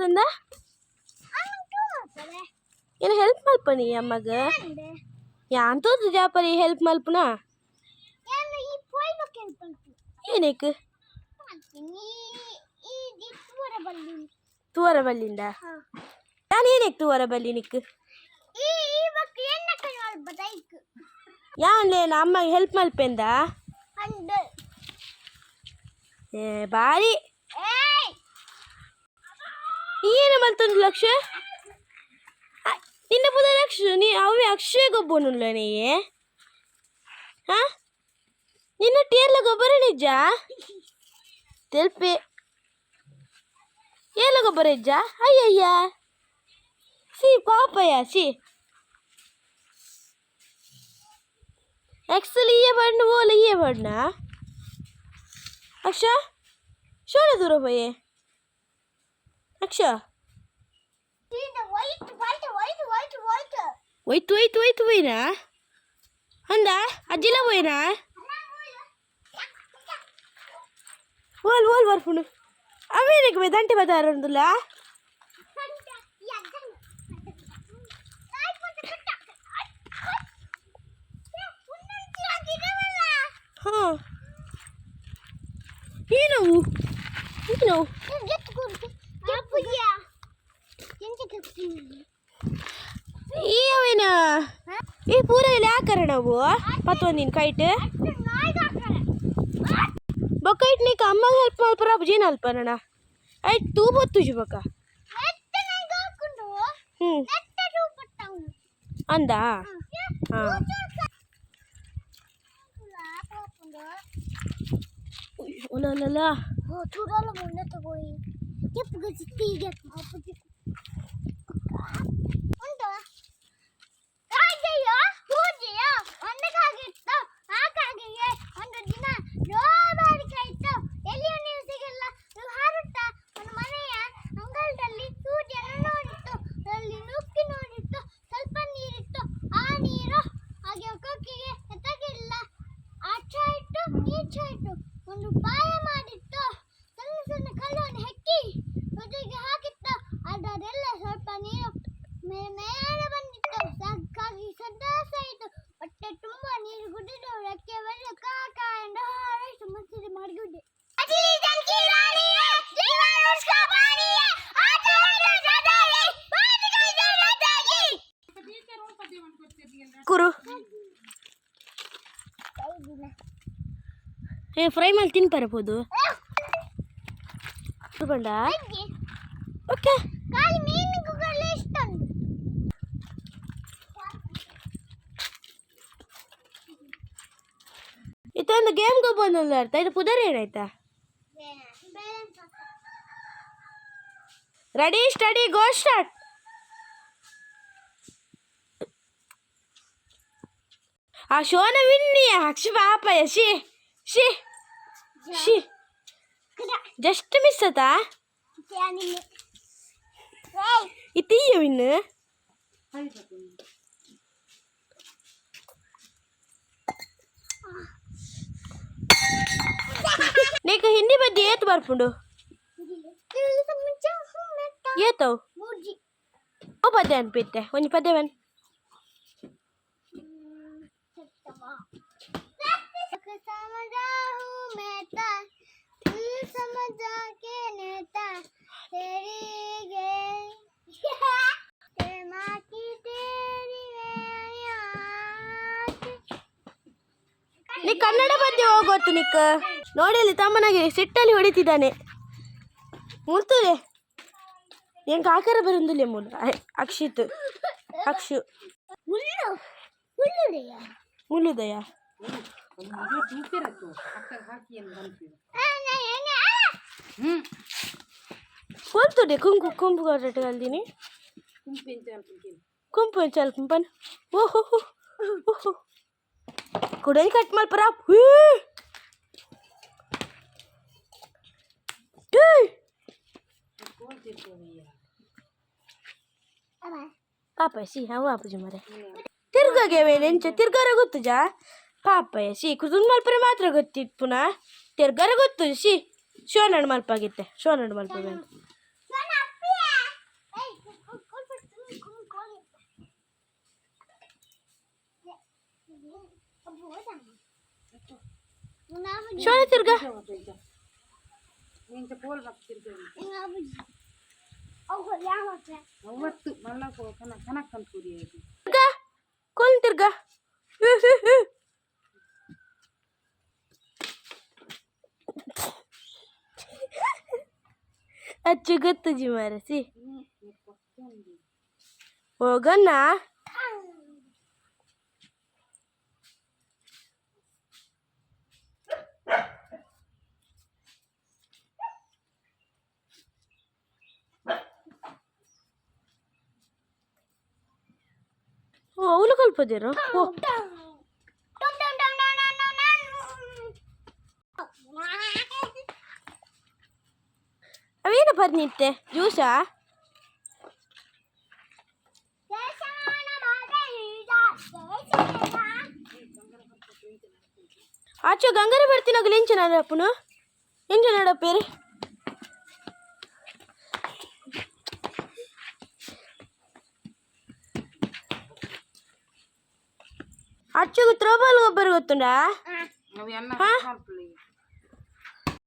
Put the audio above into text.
ಮಾಡ್ತಂದ ಏನು ಹೆಲ್ಪ್ ಮಲ್ಪನಿ ಅಮ್ಮಗ ಯಾಂತದ್ದು ಜಾಪರಿ ಹೆಲ್ಪ್ ಮಲ್ಪನ? ಏನಕ್ಕೆ ತೂವರ ಬಲ್ಲಿಂದ? ನಾನು ಏನಕ್ಕೆ ತೂವರ ಬಲ್ಲಿ ನಿಕ್ ಯಾನ್ಲೇ ನಮ್ಮ ಅಮ್ಮಗೆ ಹೆಲ್ಪ್ ಮಲ್ಪೆಂದ? ಏ ಬಾರಿ. ಏನು ಮಲ್ತೊಂದು ಲಕ್ಷ ಅ, ನಿನ್ನ ಪುದ ಲಕ್ಷ ನೀ ಅವೇ ಅಕ್ಷಯ ಗೊಬ್ಬನುಲ್ಲ ನೀ ಹಾ ನಿನ್ನ ಟೇರ್ಲ ಗೊಬ್ಬರ ನಿಜ ತೆಲ್ಪೆ ಏಲ ಗೊಬ್ಬರ ಇಜ್ಜ ಅಯ್ಯಯ್ಯ ಸಿ ಪಾಪಯ್ಯ ಸಿ ಎಕ್ಸಲ್ ಇಯೇ ಬಣ್ಣ ಓಲ ಇಯೇ ಬಣ್ಣ ಅಕ್ಷ ಶೋಣ ದೂರ ಬಯ್ಯೆ అక్ష వైట్ వైట్ వైట్ పోయినా అందా అజ్జిలా పోయినా వాళ్ళు వాళ్ళు వరపుండు అవి నీకు వెదంటి బదారు అందులా ఈ నువ్వు ఈ నువ్వు ಈವೇನ ಈ ಪೂರ ಇಲ್ಲಿ ಹಾಕರ ನಾವು? ಮತ್ತೊಂದಿನ ಕೈಟ್? ಬೊಕ್ಕ ಇಟ್ ನೀಕ ಅಮ್ಮಗ ಹೆಲ್ಪ್ ಮಲ್ಪರ ಅಲ್ಪ ಅಲ್ಪನಣ ಐಟ್ ತೂ ಬೊತ್ತುಜಿ ಬಕ್ಕ ಹ್ಞೂ ಅಂದಾ? ಹಾಂ. ಒಲಲ್ಲ ಓ ಚೂಡಲ್ಲ ಮೊನ್ನೆ ತಗೋಯಿ. ಗೆಪ್ ಗುಜ್ತಿ ಗೆಪ್ ಉಂಟು ರಾಜಯ್ಯ ಪೂಜೆಯ ಒಂದಕ್ಕಾಗಿತ್ತು ಹಾಗಾಗಿ ಒಂದು ದಿನ ಜೋಬಾರಿಕೆ ಇತ್ತು ಎಲ್ಲಿಯೂ ನೀವು ಸಿಗಲ್ಲ ನೀವು ಒಂದು ಮನೆಯ ಅಂಗಳದಲ್ಲಿ ಸೂರ್ಯನ ನೋಡಿತ್ತು ಅಲ್ಲಿ ನುಕ್ಕಿ ನೋಡಿತ್ತು ಸ್ವಲ್ಪ ನೀರಿತ್ತು ಆ ನೀರು ಹಾಗೆ ಕೊಕ್ಕಿಗೆ ಎತ್ತಗಿಲ್ಲ ಆಚೆ ಇಟ್ಟು ಈಚೆ ಇಟ್ಟು ಒಂದು ಪಾಯ ಮಾಡಿತ್ತು ಕುರು ಏ ಫ್ರೈ ಮಾಡಿ ತಿನ್ಪರಬಹುದು ಬಂಡ ಓಕೆ ಇದೊಂದು ಗೇಮ್ ಬಂದಲ್ಲ ಅರ್ಥ. ಇದು ಪುದರ್ ಏನಾಯ್ತಾ? ರೆಡಿ ಸ್ಟಡಿ ಗೋ ಸ್ಟಾರ್ಟ್ ಆ ಶೋನ ವಿನ್ನಿ ಅಕ್ಷ ಪಾಪ ಶಿ ಶಿ ಶಿ. ಜಸ್ಟ್ ಮಿಸ್ ಆತಾ ಇತ್ತೀಯ ವಿನ್ ini berarti itu baru pun doh. Iya tau. Oh badan pete, wani pada ban. Ini kanada bati wogot nih ke. ನೋಡಲಿ ತಮ್ಮನಾಗೆ ಸಿಟ್ಟಲ್ಲಿ ಹೊಡಿತಿದ್ದಾನೆ. ಮುಳ್ತದೆ ಏನ್ ಆಕಾರ ಬರಂದಿಲ್ಲ ಮೂಲ. ಅಕ್ಷಿತ್. ಅಕ್ಷು. ಮುಳ್ಳುದಯ? ಕೊಲ್ತುಡೆ ಕುಂಕು, ಕುಂಪು ಕಲ್ದಿನಿ. ಕುಂಪು ಚಲ್ ಕುಂಪನ್. ಓಹೋ ಕುಡಲಿ ಕಟ್ ಮಲ್ಪರ ಪಾಪ ಪಾಪಯಸಿ ಅವು ಅಪ್ಪಜಿ ಮರೆ ತಿರ್ಗೋಗ್ಯವೆ ನೆಂಚ ತಿರ್ಗಾರ ಗೊತ್ತು ಜಾ ಪಾಪಯಸಿ ಕುಸುನ್ ಮಲ್ಪರೆ ಮಾತ್ರ ಗೊತ್ತಿತ್ತು ಪುನಃ ತಿರ್ಗಾರ ಗೊತ್ತು ಸಿ ಶಿವನಣ್ಣ ಮಲ್ಪಾಗಿತ್ತೆ ಶಿವನಣ್ಣ ಮಲ್ಪಾಗ ಶಿವನ ತಿರ್ಗ ನಿಂತ ಪೋಲ್ ತಿರ್ಗ ಅವತ್ತು ಮಲ್ಲಕ್ಕೆ ಹೋಗೋಣ ಕನಕ್ ಅಂತ ಕುರಿ ಕುಂತಿರ್ಗ ಅಚ್ಚು ಗೊತ್ತು ಜಿ ಮಾರಸಿ ಹೋಗಣ್ಣ ಓ. ಅವೇನು ಬರ್ನಿತ್ತೆ? ಜ್ಯೂಸಾ? ಆಚೆ ಗಂಗರ ಬರ್ತೀನಾಗ ಚೆನ್ನಾಗಪ್ಪನು ಅಪ್ಪನು ಚೆನ್ನಾಗಪ್ಪ ಪೇರು అచ్చుకు త్రోపాలుగా పెరుగుతుందా?